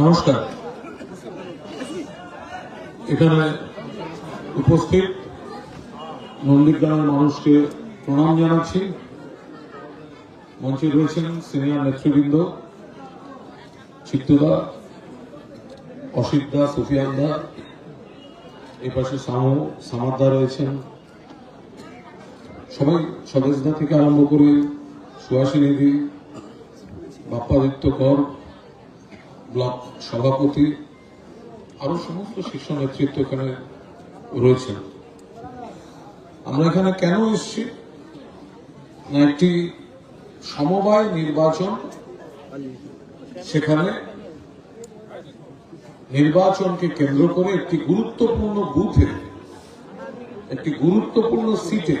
নমস্কার। এখানে উপস্থিত নন্দীগ্রামের মানুষকে প্রণাম জানাচ্ছি। মঞ্চে রয়েছেন সিনিয়র নেতৃবৃন্দ চিত্তদা অসিতদা সুফিয়ানদা এই পাশে সামু সামাদ্দা রয়েছেন। সবাই স্বদেশদা থেকে আরম্ভ করে সুহাসিনীদি বাপ্পাদিত্য কর ব্লক সভাপতি, আরও সমস্ত শীর্ষ নেতৃত্ব এখানে রয়েছেন। আমরা এখানে কেন এসেছি? না, একটি সমবায় নির্বাচন সেখানে নির্বাচনকে কেন্দ্র করে একটি গুরুত্বপূর্ণ বুথে, একটি গুরুত্বপূর্ণ সিটে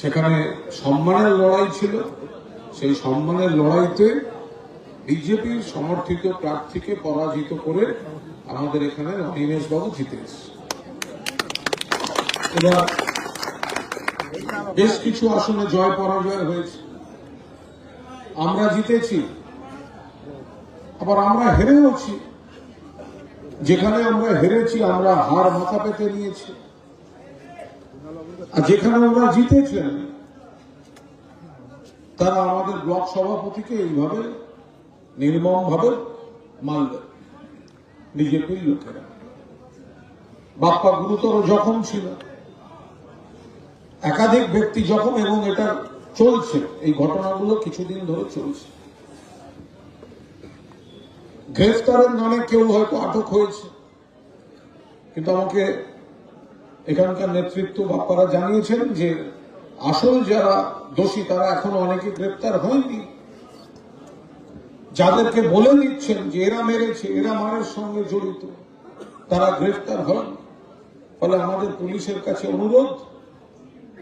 সেখানে সম্মানের লড়াই ছিল। সেই সম্মানের লড়াইতে বিজেপির সমর্থিত প্রার্থীকে পরাজিত করে আমাদের এখানে অনিমেষ বাবু জিতে বেশ কিছু আসনে জয় পরাজয় হয়েছে। আমরা জিতেছি। আবার আমরা হেরেওছি যেখানে আমরা হেরেছি, আমরা হার মাথা পেতে নিয়েছি। আর যেখানে আমরা জিতেছেন তারা আমাদের ব্লক সভাপতিকে এইভাবে নির্মম ভাবে মারলেন বিজেপির লোকেরা বাপ্পা গুরুতর জখম ছিল। একাধিক ব্যক্তি জখম এবং এটা চলছে। এই ঘটনাগুলো কিছুদিন ধরে চলছে। গ্রেফতারের নামে কেউ হয়তো আটক হয়েছে। কিন্তু আমাকে এখানকার নেতৃত্ব বাপ্পারা জানিয়েছেন যে আসল যারা দোষী তারা এখনও অনেকে গ্রেপ্তার হয়নি। যাদেরকে বলে দিচ্ছেন যে এরা মেরেছে, এরা মারের সঙ্গে জড়িত, তারা গ্রেফতার হন ফলে আমাদের পুলিশের কাছে অনুরোধ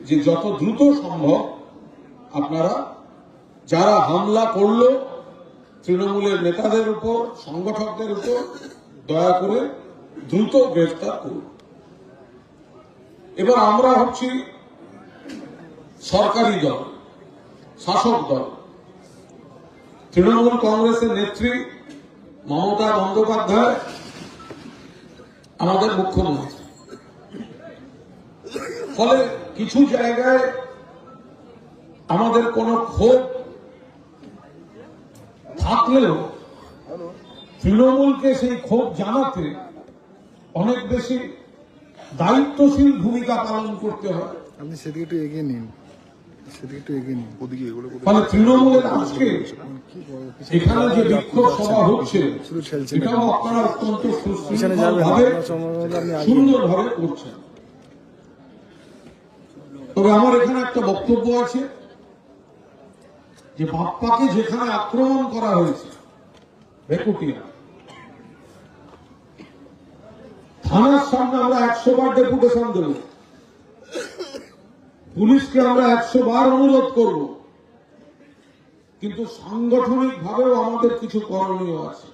যে যত দ্রুত সম্ভব আপনারা, যারা হামলা করল তৃণমূলের নেতাদের উপর, সংগঠকদের উপর, দয়া করে দ্রুত গ্রেফতার করুন। এবার আমরা হচ্ছি সরকারি দল, শাসক দল। তৃণমূল কংগ্রেসের নেত্রী মমতা বন্দ্যোপাধ্যায় আমাদের মুখ্যমন্ত্রী। ফলে কিছু জায়গায় আমাদের কোনো ক্ষোভ থাকলেও তৃণমূলকে সেই ক্ষোভ জানাতে অনেক বেশি দায়িত্বশীল ভূমিকা পালন করতে হয়। আপনি সেদিকে একটু এগিয়ে নিন। ফলে তৃণমূলের আজকে এখানে যে বিক্ষোভ সভা হচ্ছে এটাও আপনারা অত্যন্ত সুশৃঙ্খলভাবে সুন্দরভাবে করছেন। তবে আমার এখানে একটা বক্তব্য আছে যে বাপ্পাকে যেখানে আক্রমণ করা হয়েছে ভেকুটিয়া থানার সামনে আমরা একশো বার ডেপুটেশন দেব। পুলিশকে আমরা একশো বার অনুরোধ করব। কিন্তু সাংগঠনিক ভাবেও আমাদের কিছু করণীয় আছে।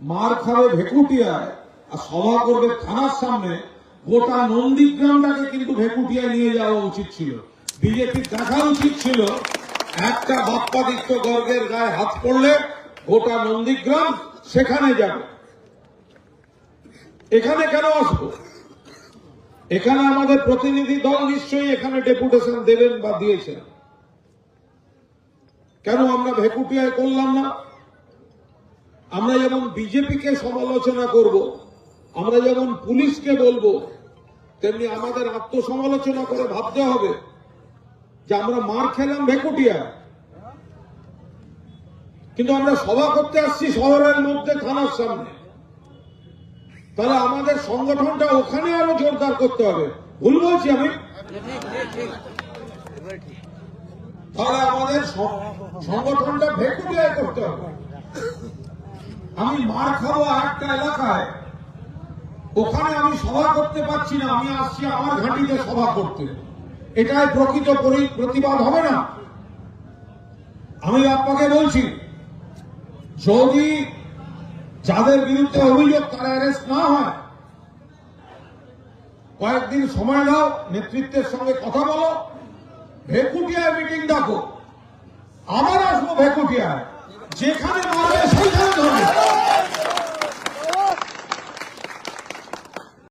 মার খাবে ভেকুটিয়ায় আর সভা করবে থানার সামনে। গোটা নন্দীগ্রামটাকে কিন্তু ভেকুটিয়ায় নিয়ে যাওয়া উচিত ছিল। বিজেপির দেখা উচিত ছিল, একটা বাপ্পাদিত্য গর্গের গায়ে হাত পড়লে গোটা নন্দীগ্রাম সেখানে যাবে। এখানে কেন আসব? এখানে আমাদের প্রতিনিধি দল নিশ্চয়ই এখানে ডেপুটেশন দেবেন বা দিয়েছেন। কেন আমরা ভেকুটিয়ায় করলাম না? আমরা যেমন বিজেপিকে সমালোচনা করব, আমরা যেমন পুলিশকে বলব, তেমনি আমাদের আত্মসমালোচনা করে ভাবতে হবে যে আমরা মার খেলাম ভেকুটিয়া কিন্তু আমরা সভা করতে আসছি শহরের মধ্যে থানার সামনে। তাহলে আমাদের সংগঠনটা ওখানে আরও জোরদার করতে হবে। ভুল বলছি আমি? তাহলে আমাদের সংগঠনটা ভেকুটিয়ায় করতে হবে। আমি মার খাব একটা এলাকায়। ওখানে আমি সভা করতে পারছি না, আমি আসছি আমার ঘাঁটিতে সভা করতে। এটাই প্রকৃত পরি- প্রতিবাদ হবে না। আমি আপনাকে বলছি, যদি যাদের বিরুদ্ধে অভিযোগ তারা অ্যারেস্ট না হয়, কয়েকদিন সময় দাও, নেতৃত্বের সঙ্গে কথা বলো, ভেকুটিয়ায় মিটিং ডাকো। আবার আসব ভেকুটিয়ায়। যেখানে মারবে